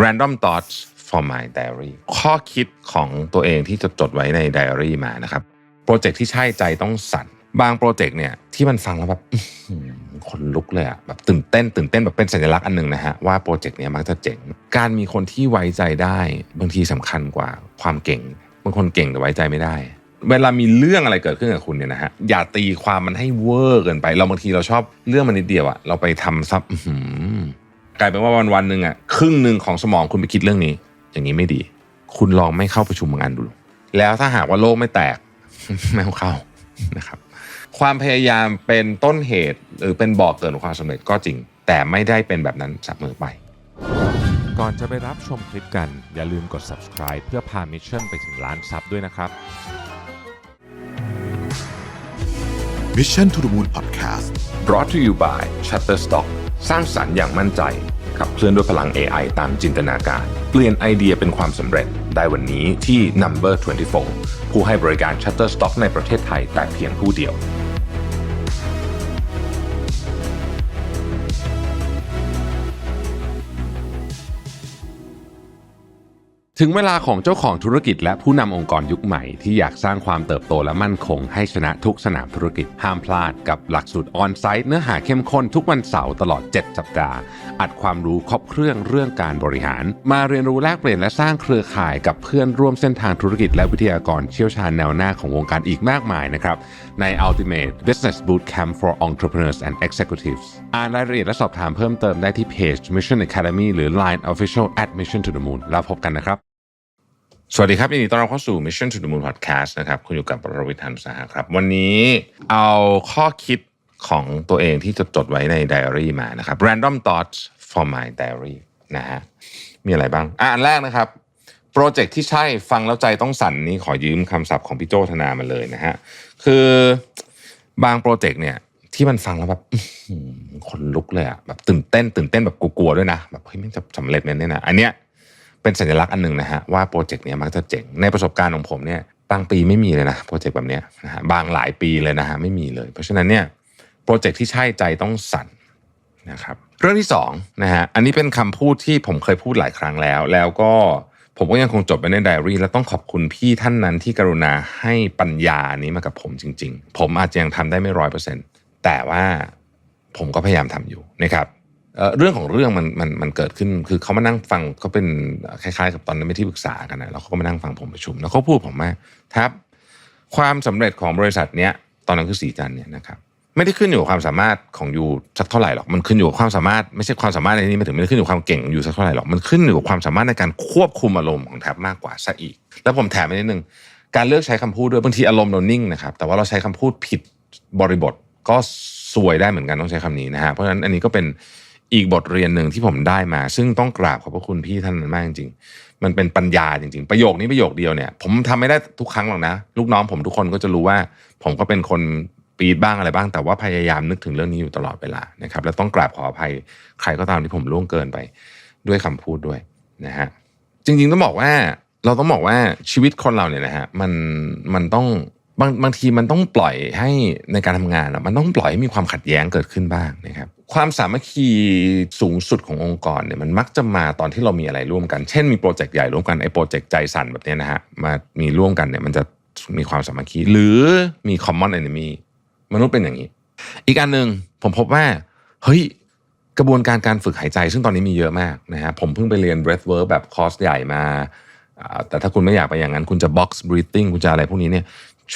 Random Thoughts for My Diary ข้อคิดของตัวเองที่จะจดไว้ในไดอารี่มานะครับ โปรเจกต์ที่ใช่ใจต้องสั่น บางโปรเจกต์เนี่ยที่มันฟังแล้วแบบคนลุกเลยอะแบบตื่นเต้นตื่นเต้นแบบเป็นสัญลักษณ์อันหนึ่งนะฮะว่าโปรเจกต์เนี้ยมักจะเจ๋ง การมีคนที่ไว้ใจได้บางทีสำคัญกว่าความเก่ง บางคนเก่งแต่ไว้ใจไม่ได้ เวลามีเรื่องอะไรเกิดขึ้นกับคุณเนี่ยนะฮะอย่าตีความมันให้เวอร์เกินไป เราบางทีเราชอบเรื่องมันนิดเดียวอะเราไปทำซับ กลายเป็นว่าวันวันๆหนึ่งอะครึ่งหนึ่งของสมองคุณไปคิดเรื่องนี้ อย่างนี้ไม่ดี คุณลองไม่เข้าประชุมงานดู แล้วถ้าหากว่าโลกไม่แตกไม่ต้องเข้านะครับ ความพยายามเป็นต้นเหตุหรือเป็นบอกเกิดของความสำเร็จก็จริง แต่ไม่ได้เป็นแบบนั้นเสมอไป ก่อนจะไปรับชมคลิปกัน อย่าลืมกด subscribe เพื่อพามิชชั่นไปถึงล้านซับด้วยนะครับ Mission to the Moon Podcast brought to you by Shutterstock สร้างสรรค์อย่างมั่นใจขับเคลื่อนด้วยพลัง AI ตามจินตนาการ เปลี่ยนไอเดียเป็นความสำเร็จได้วันนี้ที่ Number 24 ผู้ให้บริการ Shutterstock ในประเทศไทยแต่เพียงผู้เดียว ถึงเวลาของเจ้าของธุรกิจและผู้นำองค์กรยุคใหม่ที่อยากสร้างความเติบโตและมั่นคงให้ชนะทุกสนามธุรกิจห้ามพลาดกับหลักสูตรออนไซต์เนื้อหาเข้มข้นทุกวันเสาร์ตลอด 7 สัปดาห์ อัดความรู้ครบเครื่องเรื่องการบริหาร มาเรียนรู้แลกเปลี่ยนและสร้างเครือข่ายกับเพื่อนร่วมเส้นทางธุรกิจและวิทยากรเชี่ยวชาญแนวหน้าของวงการอีกมากมายนะครับใน Ultimate Business Bootcamp for Entrepreneurs and Executives อ่านรายละเอียดและสอบถามเพิ่มเติมได้ที่เพจ Mission Academy หรือ Line Official at Mission to the Moon แล้วพบกันนะครับ สวัสดีครับยินดีต้อนรับเข้าสู่ Mission to the Moon Podcast นะครับ คุณอยู่กับปรวิทยานสาหะครับ วันนี้เอาข้อคิดของตัวเองที่จะจดไว้ในไดอารี่มานะครับ Random Thoughts for My Diary นะฮะมีอะไรบ้างอะอันแรกนะครับ โปรเจกต์ที่ใช่ฟังแล้วใจต้องสั่นนี่ขอยืมคำศัพท์ของพี่โจธนามาเลยนะฮะคือบางโปรเจกต์เนี่ยที่มันฟังแล้วแบบคนลุกเลยอะแบบตื่นเต้น ตื่นเต้นแบบกลัวๆด้วยนะแบบเฮ้ยมันจะสำเร็จไหมเนี่ยนะอันเนี้ย เป็นสัญลักษณ์อันหนึ่งนะฮะว่าโปรเจกต์เนี้ยมักจะเจ๋งในประสบการณ์ของผมเนี่ยบางปีไม่มีเลยนะโปรเจกต์แบบเนี้ยนะฮะบางหลายปีเลยนะฮะไม่มีเลย เพราะฉะนั้นเนี่ยโปรเจกต์ที่ใช่ใจต้องสั่นนะครับเรื่องที่สองนะฮะอันนี้เป็นคำพูดที่ผมเคยพูดหลายครั้งแล้ว แล้วก็ผมก็ยังคงจดไว้ในไดอารี่และต้องขอบคุณพี่ท่านนั้นที่กรุณาให้ปัญญานี้มากับผมจริง ๆ ผมอาจจะยังทำได้ไม่ร้อยเปอร์เซ็นต์แต่ว่าผมก็พยายามทำอยู่นะครับ เรื่องของเรื่องมันมันมันเกิดขึ้นคือเขามานั่งฟังเขาเป็นคล้ายๆ กับตอนนั้นเป็นที่ปรึกษากันนะแล้วเขาก็มานั่งฟังผมประชุม แล้วเขาพูดผมว่าครับ ความสำเร็จของบริษัทเนี้ยตอนนั้นคือสีจันเนี่ยนะครับไม่ได้ขึ้นอยู่กับความสามารถของยูสักเท่าไหร่หรอกมันขึ้นอยู่กับความสามารถไม่ใช่ความสามารถในนี้ไม่ถึงไม่ได้ขึ้นอยู่ความเก่งอยู่สักเท่าไหร่หรอกมันขึ้นอยู่กับความสามารถในการควบคุมอารมณ์ของแท็บมากกว่าซะอีก แล้วผมแถมไปนิดนึงการเลือกใช้คำพูดด้วยบางทีอารมณ์เรานิ่งนะครับแต่ว่าเราใช้คำพูดผิดบริบทก็ซวยได้เหมือนกันต้องใช้คำนี้นะฮะเพราะฉะนั้นอันนี้ก็เป็น อีกบทเรียนหนึ่งที่ผมได้มา ซึ่งต้องกราบขอบพระคุณพี่ท่านนั้นมากจริงๆ มันเป็นปัญญาจริง ๆ ประโยคนี้ประโยคเดียวเนี่ย ผมทำไม่ได้ทุกครั้งหรอกนะ ลูกน้องผมทุกคนก็จะรู้ว่า ผมก็เป็นคนปีดบ้างอะไรบ้าง แต่ว่าพยายามนึกถึงเรื่องนี้อยู่ตลอดเวลานะครับและต้องกราบขออภัยใครก็ตามที่ผมล่วงเกินไปด้วยคำพูดด้วยนะฮะจริง ๆต้องบอกว่าเราต้องบอกว่าชีวิตคนเราเนี่ยนะฮะมันมันต้องบางบางทีมันต้องปล่อยให้ในการทำงานมันต้องปล่อยให้มีความขัดแย้งเกิดขึ้นบ้างนะครับ ความสามัคคีสูงสุดขององค์กรเนี่ยมันมักจะมาตอนที่เรามีอะไรร่วมกัน เช่นมีโปรเจกต์ใหญ่ร่วมกันไอ้โปรเจกต์ใจสั่นแบบนี้นะฮะมามีร่วมกันเนี่ยมันจะมีความสามัคคีหรือมี common enemy มนุษย์เป็นอย่างนี้ อีกอันหนึ่งผมพบว่าเฮ้ยกระบวนการการฝึกหายใจ ซึ่งตอนนี้มีเยอะมากนะฮะผมเพิ่งไปเรียน breath work แบบคอร์สใหญ่มา แต่ถ้าคุณไม่อยากไปอย่างนั้น คุณจะ box breathing คุณจะอะไรพวกนี้เนี่ย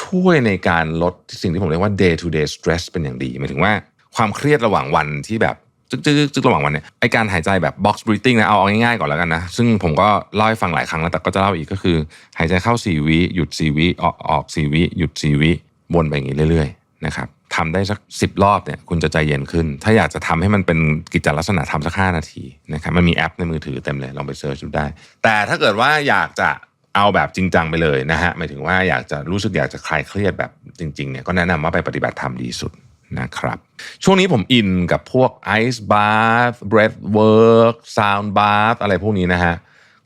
ช่วยในการลดสิ่งที่ผมเรียกว่า day to day stress เป็นอย่างดีหมายถึงว่า ความเครียดระหว่างวันที่แบบจึ๊กจึ๊กจึ๊กระหว่างวันเนี่ยไอการหายใจแบบ box breathing นะเอาเอาง่ายๆก่อนแล้วกันนะ ซึ่งผมก็เล่าให้ฟังหลายครั้งแล้วแต่ก็จะเล่าอีกก็คือ หายใจเข้า4วิหยุด4วิออกออก4วิหยุด4วิวนไปอย่างนี้เรื่อยๆนะครับทำได้สัก10รอบเนี่ยคุณจะใจเย็นขึ้น ถ้าอยากจะทำให้มันเป็นกิจลักษณะทำสัก5นาทีนะครับมันมีแอปในมือถือเต็มเลยลองไปเซิร์ชดูได้ แต่ถ้าเกิดว่าอยากจะเอาแบบจริงจังไปเลยนะฮะหมายถึงว่าอยากจะรู้สึกอยากจะคลายเครียดแบบจริงๆเนี่ยก็แนะนำว่าไปปฏิบัติธรรมดีสุด นะครับช่วงนี้ผมอินกับพวก Ice Bath Breath Work Sound Bath อะไรพวกนี้นะฮะ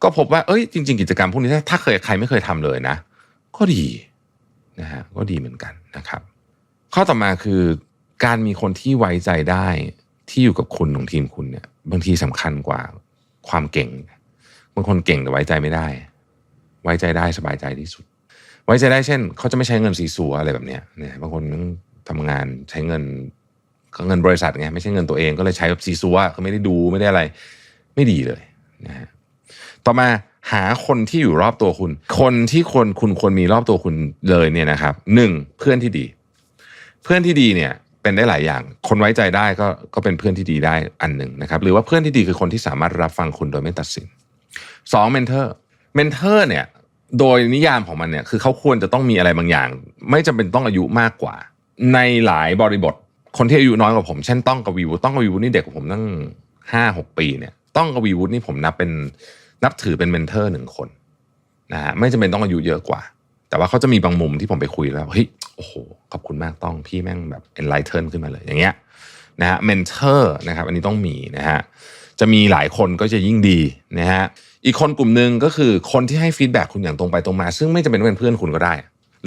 ก็พบว่าเอ้ยจริง ๆ กิจกรรมพวกนี้ถ้าเคยใครไม่เคยทำเลยนะ ก็ดีนะฮะก็ดีเหมือนกันนะครับ ข้อต่อมาคือการมีคนที่ไว้ใจได้ที่อยู่กับคุณของทีมคุณเนี่ย บางทีสำคัญกว่าความเก่ง บางคนเก่งแต่ไว้ใจไม่ได้ ไว้ใจได้สบายใจที่สุด ไว้ใจได้เช่น เขาจะไม่ใช้เงินสีสัวอะไรแบบเนี้ยเนี่ยบางคนต้อง ทำงานใช้เงินก็เงินบริษัทไงไม่ใช่เงินตัวเองก็เลยใช้แบบสีสัวก็ไม่ได้ดูไม่ได้อะไร ไม่ดีเลยนะฮะต่อมาหาคนที่อยู่รอบตัวคุณ คนที่คนคุณควรมีรอบตัวคุณเลยเนี่ยนะครับหนึ่งเพื่อนที่ดี เพื่อนที่ดีเนี่ยเป็นได้หลายอย่าง คนไว้ใจได้ก็ก็เป็นเพื่อนที่ดีได้อันหนึ่งนะครับ หรือว่าเพื่อนที่ดีคือคนที่สามารถรับฟังคุณโดยไม่ตัดสินสองเมนเทอร์เมนเทอร์เนี่ยโดยนิยามของมันเนี่ยคือเขาควรจะต้องมีอะไรบางอย่าง ไม่จำเป็นต้องอายุมากกว่า ในหลายบริบท คนที่อายุน้อยกว่าผม เช่นต้องกวีวุฒิต้องกวีวุฒินี่เด็กกว่าผมตั้งห้าหกปีเนี่ย ต้องกวีวุฒินี่ผมนับเป็นนับถือเป็นเมนเทอร์หนึ่งคนนะฮะไม่จำเป็นต้องอายุเยอะกว่า แต่ว่าเขาจะมีบางมุมที่ผมไปคุยแล้วเฮ้ยโอ้โหขอบคุณมากต้องพี่แม่งแบบ enlighten ขึ้นมาเลยอย่างเงี้ยนะฮะเมนเทอร์นะครับอันนี้ต้องมีนะฮะจะมีหลายคนก็จะยิ่งดีนะฮะอีกคนกลุ่มหนึ่งก็คือคนที่ให้ฟีดแบ็คุณอย่างตรงไปตรงมา ซึ่งไม่จำเป็นต้องเป็นเพื่อนคุณก็ได้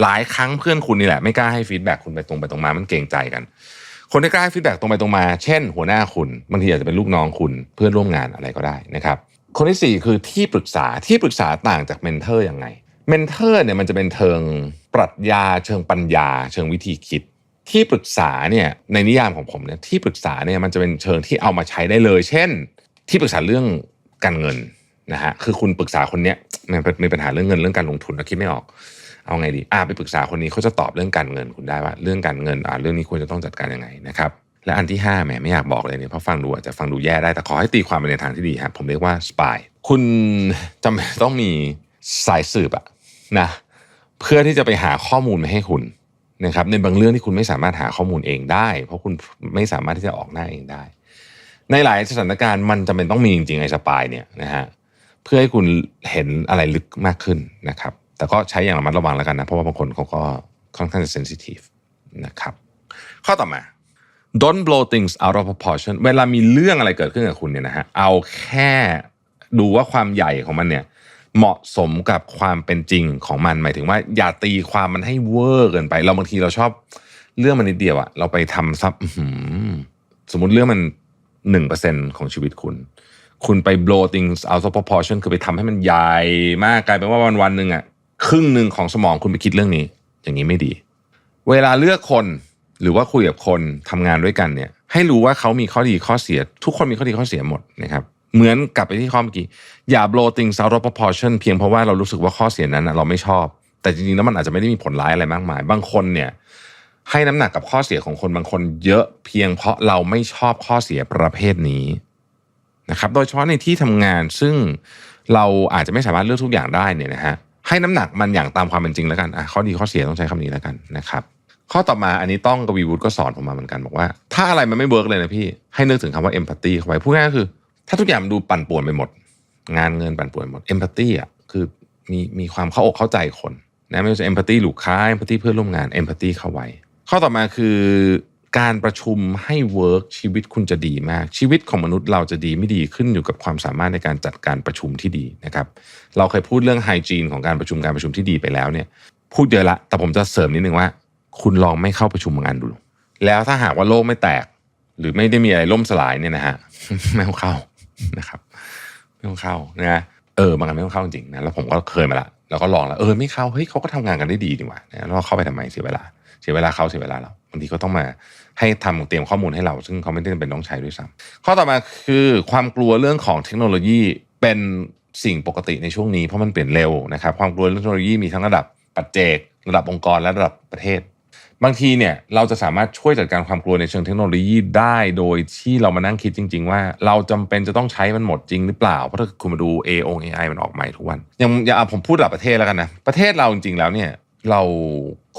หลายครั้งเพื่อนคุณนี่แหละไม่กล้าให้ฟีดแบ็กคุณไปตรงไปตรงมามันเกรงใจกัน คนที่กล้าให้ฟีดแบ็กตรงไปตรงมา เช่น หัวหน้าคุณบางทีอาจจะเป็นลูกน้องคุณเพื่อนร่วมงานอะไรก็ได้นะครับ คนที่สี่คือที่ปรึกษาที่ปรึกษาต่างจากเมนเทอร์ยังไงเมนเทอร์เนี่ยมันจะเป็นเชิงปรัชญา เชิงปัญญา เชิงวิธีคิด ที่ปรึกษาเนี่ยในนิยามของผมเนี่ยที่ปรึกษาเนี่ยมันจะเป็นเชิงที่เอามาใช้ได้เลย เช่น ที่ปรึกษาเรื่องการเงินนะฮะคือคุณปรึกษาคนเนี้ยมันมีปัญหาเรื่องเงินเรื่องการลงทุนแล้วคิดไม่ออก เอาไงดีอ่าไปปรึกษาคนนี้เขาจะตอบเรื่องการเงินคุณได้ว่า เรื่องการเงินอ่าเรื่องนี้ควรจะต้องจัดการยังไงนะครับและอันที่ห้าแหมไม่อยากบอกเลยเนี่ยเพราะฟังดูอาจจะฟังดูแย่ได้แต่ขอให้ตีความไปในทางที่ดีครับผมเรียกว่าสปายคุณจำเป็นต้องมีสายสืบอะนะเพื่อที่จะไปหาข้อมูลมาให้คุณนะครับในบางเรื่องที่คุณไม่สามารถหาข้อมูลเองได้ เพราะคุณไม่สามารถที่จะออกหน้าเองได้ ในหลายสถานการณ์มันจำเป็นต้องมีจริงๆไอ้สปายเนี่ยนะฮะเพื่อให้คุณเห็นอะไรลึกมากขึ้นนะครับ แต่ก็ใช้อย่างระมัดระวังแล้วกันนะ เพราะว่าบางคนเขาก็ค่อนข้างจะเซนซิทีฟนะครับ ข้อต่อมา don't blow things out of proportion เวลามีเรื่องอะไรเกิดขึ้นกับคุณเนี่ยนะฮะเอาแค่ดูว่าความใหญ่ของมันเนี่ยเหมาะสมกับความเป็นจริงของมันหมายถึงว่า อย่าตีความมันให้เวอร์เกินไป เราบางทีเราชอบเรื่องมันนิดเดียวอะเราไปทำซับสมมติเรื่องมันหนึ่งเปอร์เซ็นของชีวิตคุณ คุณไป blow things out of proportion คือไปทำให้มันใหญ่มากกลายเป็นว่าวันวันหนึ่งอะ ครึ่งหนึ่งของสมองคุณไปคิดเรื่องนี้ อย่างนี้ไม่ดี เวลาเลือกคนหรือว่าคุยกับคนทำงานด้วยกันเนี่ย ให้รู้ว่าเขามีข้อดีข้อเสีย ทุกคนมีข้อดีข้อเสียหมดนะครับเหมือนกลับไปที่ข้อเมื่อกี้อย่า blow things out of proportion เพียงเพราะว่าเรารู้สึกว่าข้อเสียนั้นเราไม่ชอบ แต่จริงๆแล้วมันอาจจะไม่ได้มีผลร้ายอะไรมากมาย บางคนเนี่ยให้น้ำหนักกับข้อเสียของคนบางคนเยอะเพียงเพราะเราไม่ชอบข้อเสียประเภทนี้นะครับ โดยเฉพาะในที่ทำงานซึ่งเราอาจจะไม่สามารถเลือกทุกอย่างได้เนี่ยนะฮะ ให้น้ำหนักมันอย่างตามความเป็นจริงแล้วกันอะข้อดีข้อเสียต้องใช้คำนี้แล้วกันนะครับข้อต่อมาอันนี้ต้องกวีวุฒิก็สอนผมมาเหมือนกันบอกว่า ถ้าอะไรมันไม่เวิร์กเลยนะพี่ ให้นึกถึงคำว่าเอมพัตตีเข้าไปพูดง่ายๆก็คือ ถ้าทุกอย่างมันดูปั่นป่วนไปหมด งานเงินปั่นป่วนหมดเอมพัตตีอะคือมีมีความเข้าอกเข้าใจคนนะไม่ว่าจะเอมพัตตีลูกค้าเอมพัตตีเพื่อนร่วมงานเอมพัตตีเข้าไว้ ข้อต่อมาคือ การประชุมให้เวิร์กชีวิตคุณจะดีมาก ชีวิตของมนุษย์เราจะดีไม่ดีขึ้นอยู่กับความสามารถในการจัดการประชุมที่ดีนะครับ เราเคยพูดเรื่องไฮจีนของการประชุมการประชุมที่ดีไปแล้วเนี่ย พูดเยอะละ แต่ผมจะเสริมนิดนึงว่า คุณลองไม่เข้าประชุมงานดู แล้วถ้าหากว่าโลกไม่แตก หรือไม่ได้มีอะไรล่มสลายเนี่ยนะฮะไม่ต้องเข้านะครับไม่ต้องเข้านะเออบางงานไม่ต้องเข้าจริงนะแล้วผมก็เคยมาละแล้วก็ลองแล้วเออไม่เข้าเฮ้ยเขาก็ทำงานกันได้ดีดีกว่านะแล้วเราเข้าไปทำไมเสียเวลา เสียเวลาเขาเสียเวลาเรา บางทีเขาต้องมาให้ทำเตรียมข้อมูลให้เรา ซึ่งเขาไม่ได้เป็นต้องใช้ด้วยซ้ำข้อต่อมาคือความกลัวเรื่องของเทคโนโลยีเป็นสิ่งปกติในช่วงนี้เพราะมันเปลี่ยนเร็วนะครับความกลัวเรื่องเทคโนโลยีมีทั้งระดับปัจเจก ระดับองค์กรและระดับประเทศ บางทีเนี่ยเราจะสามารถช่วยจัดการความกลัวในเชิงเทคโนโลยีได้โดยที่เรามานั่งคิดจริง ๆ ว่า เราจำเป็นจะต้องใช้มันหมดจริงหรือเปล่าเพราะถ้าคุณมาดู A อง AI มันออกใหม่ทุกวันอย่างอย่างผมพูดระดับประเทศแล้วกันนะประเทศเราจริงๆแล้วเนี่ย เรา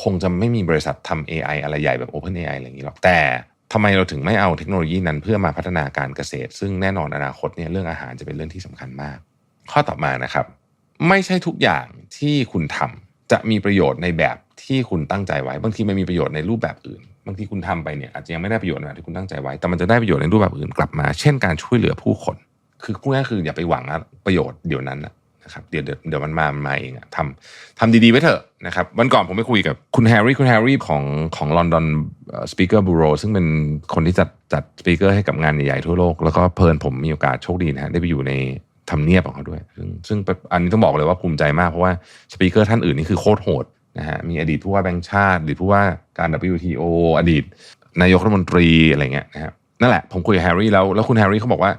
คงจะไม่มีบริษัททำ AI อะไรใหญ่แบบ Open AI อะไรอย่างนี้หรอกแต่ทำไมเราถึงไม่เอาเทคโนโลยีนั้นเพื่อมาพัฒนาการเกษตร ซึ่งแน่นอนอนาคตเนี่ยเรื่องอาหารจะเป็นเรื่องที่สำคัญมาก ข้อต่อมานะครับ ไม่ใช่ทุกอย่างที่คุณทำจะมีประโยชน์ในแบบที่คุณตั้งใจไว้ บางทีมันมีประโยชน์ในรูปแบบอื่น บางทีคุณทำไปเนี่ยอาจจะยังไม่ได้ประโยชน์ในแบบที่คุณตั้งใจไว้ แต่มันจะได้ประโยชน์ในรูปแบบอื่นกลับมา เช่นการช่วยเหลือผู้คน คือพูดง่ายคืออย่าไปหวังประโยชน์เดี๋ยวนั้นนะ ครับเดี๋ยวเดี๋ยวมันมามาเองอะทำทำดีๆไว้เถอะนะครับวันก่อนผมไปคุยกับคุณแฮร์รี่คุณแฮร์รี่ของของลอนดอนสปีกเกอร์บูโรซึ่งเป็นคนที่จัดจัดสปีกเกอร์ให้กับงานใหญ่ๆทั่วโลก แล้วก็เพลินผมมีโอกาสโชคดีนะฮะได้ไปอยู่ในทำเนียบของเขาด้วย ซึ่งซึ่งอันนี้ต้องบอกเลยว่าภูมิใจมากเพราะว่าสปีกเกอร์ท่านอื่นนี่คือโคตรโหดนะฮะมีอดีตผู้ว่าแบงค์ชาติอดีตผู้ว่าการ WTO อดีต นายกรัฐมนตรีอะไรเงี้ยนะครับนั่นแหละผมคุยกับแฮร์รี่แล้วแล้วคุณแฮร์รี่เขาบอกว่า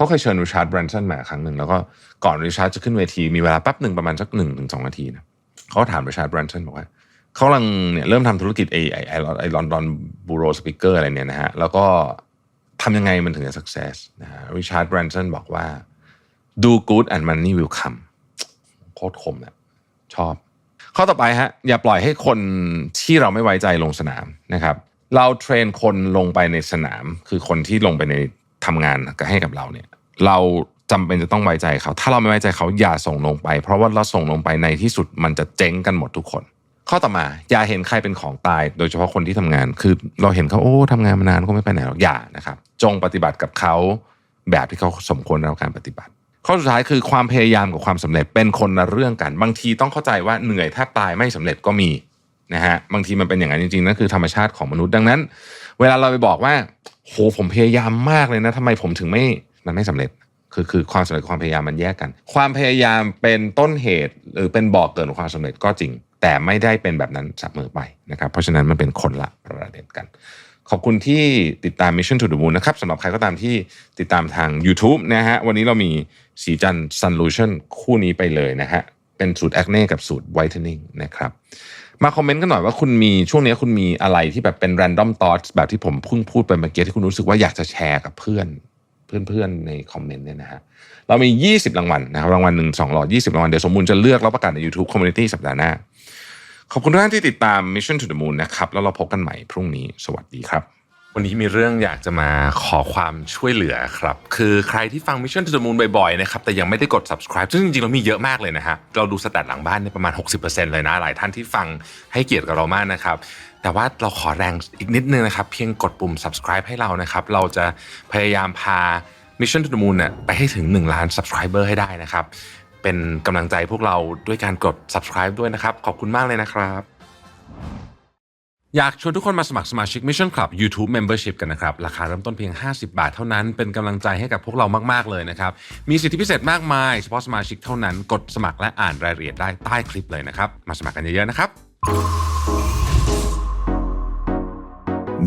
เขาเคยเชิญริชาร์ดแบรนสันมาครั้งหนึ่งแล้วก็ก่อนริชาร์ดจะขึ้นเวทีมีเวลาแป๊บหนึ่งประมาณสักหนึ่งถึงสองนาทีนะเขาถามริชาร์ดแบรนสันบอกว่าเขากำลังเนี่ยเริ่มทำธุรกิจไอไอไอไอลอนดอนบูโรสปีกเกอร์อะไรเนี่ยนะฮะแล้วก็ทำยังไงมันถึงจะ success นะฮะริชาร์ดแบรนสันบอกว่า do good and money will come โคตรคมนะชอบ ข้อต่อไปฮะอย่าปล่อยให้คนที่เราไม่ไว้ใจลงสนามนะครับเราเทรนคนลงไปในสนาม คือคนที่ลงไปใน ทำงานให้กับเราเนี่ย เราจำเป็นจะต้องไว้ใจเขา ถ้าเราไม่ไว้ใจเขาอย่าส่งลงไป เพราะว่าเราส่งลงไปในที่สุดมันจะเจ๊งกันหมดทุกคน ข้อต่อมา อย่าเห็นใครเป็นของตาย โดยเฉพาะคนที่ทำงาน คือเราเห็นเขาโอ้ทำงานมานานก็ไม่ไปไหนหรอกอย่านะครับ จงปฏิบัติกับเขาแบบที่เขาสมควรในการปฏิบัติ ข้อสุดท้ายคือความพยายามกับความสำเร็จเป็นคนละเรื่องกัน บางทีต้องเข้าใจว่าเหนื่อยแทบตายไม่สำเร็จก็มีนะฮะบางทีมันเป็นอย่างนั้นจริงๆนั่นคือธรรมชาติของมนุษย์ดังนั้น เวลาเราไปบอกว่า โหผมพยายามมากเลยนะทำไมผมถึงไม่มันไม่สำเร็จคือคือความสำเร็จความพยายามมันแยกกัน ความพยายามเป็นต้นเหตุหรือเป็นบอกเกิดของความสำเร็จก็จริง แต่ไม่ได้เป็นแบบนั้นเสมอไปนะครับเพราะฉะนั้นมันเป็นคนละประเด็นกัน ขอบคุณที่ติดตาม Mission to the Moon นะครับสำหรับใครก็ตามที่ติดตามทาง YouTube นะฮะวันนี้เรามีสีจัน Sun Lotion คู่นี้ไปเลยนะฮะเป็นสูตรแอคเน่กับสูตร Whitening นะครับ มาคอมเมนต์กันหน่อยว่าคุณมีช่วงนี้คุณมีอะไรที่แบบเป็นแรนดอมทอ u g h t แบบที่ผมเพิ่งพูดไปเมื่อกี้ที่คุณรู้สึกว่าอยากจะแชร์กับเพื่อนเพื่อนๆในคอมเมนต์เนี่ยนะฮะเรามี 20 รางวัลนะครับรางวัลหนึ่งสองหลอด20 รางวัล เดี๋ยวสมมูลจะเลือกแล้วประกาศใน YouTube Community สัปดาห์หน้า ขอบคุณทุกท่านที่ติดตาม Mission to the Moon นะครับ แล้วเราพบกันใหม่พรุ่งนี้สวัสดีครับ วันนี้มีเรื่องอยากจะมาขอความช่วยเหลือครับ คือใครที่ฟัง Mission to the Moon บ่อยๆนะครับแต่ยังไม่ได้กด subscribe ซึ่งจริงๆเรามีเยอะมากเลยนะฮะเราดูสแตทหลังบ้านเนี่ยประมาณ 60%เลยนะ หลายท่านที่ฟังให้เกียรติกับเรามากนะครับ แต่ว่าเราขอแรงอีกนิดนึงนะครับ เพียงกดปุ่ม subscribe ให้เรานะครับ เราจะพยายามพา Mission to the Moon เนี่ยไปให้ถึง 1 ล้าน subscriber ให้ได้นะครับ เป็นกำลังใจพวกเราด้วยการกด subscribe ด้วยนะครับ ขอบคุณมากเลยนะครับ อยากชวนทุกคนมาสมัครสมาชิก Mission Club YouTube Membership กันนะครับ ราคาเริ่มต้นเพียง 50 บาทเท่านั้น เป็นกำลังใจให้กับพวกเรามาก ๆ เลยนะครับ มีสิทธิพิเศษมากมาย เฉพาะสมาชิกเท่านั้น กดสมัครและอ่านรายละเอียดได้ใต้คลิปเลยนะครับ มาสมัครกันเยอะ ๆ นะครับ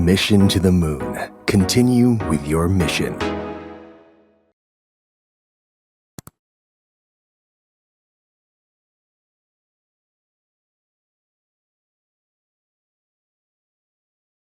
Mission to the Moon. Continue with your mission.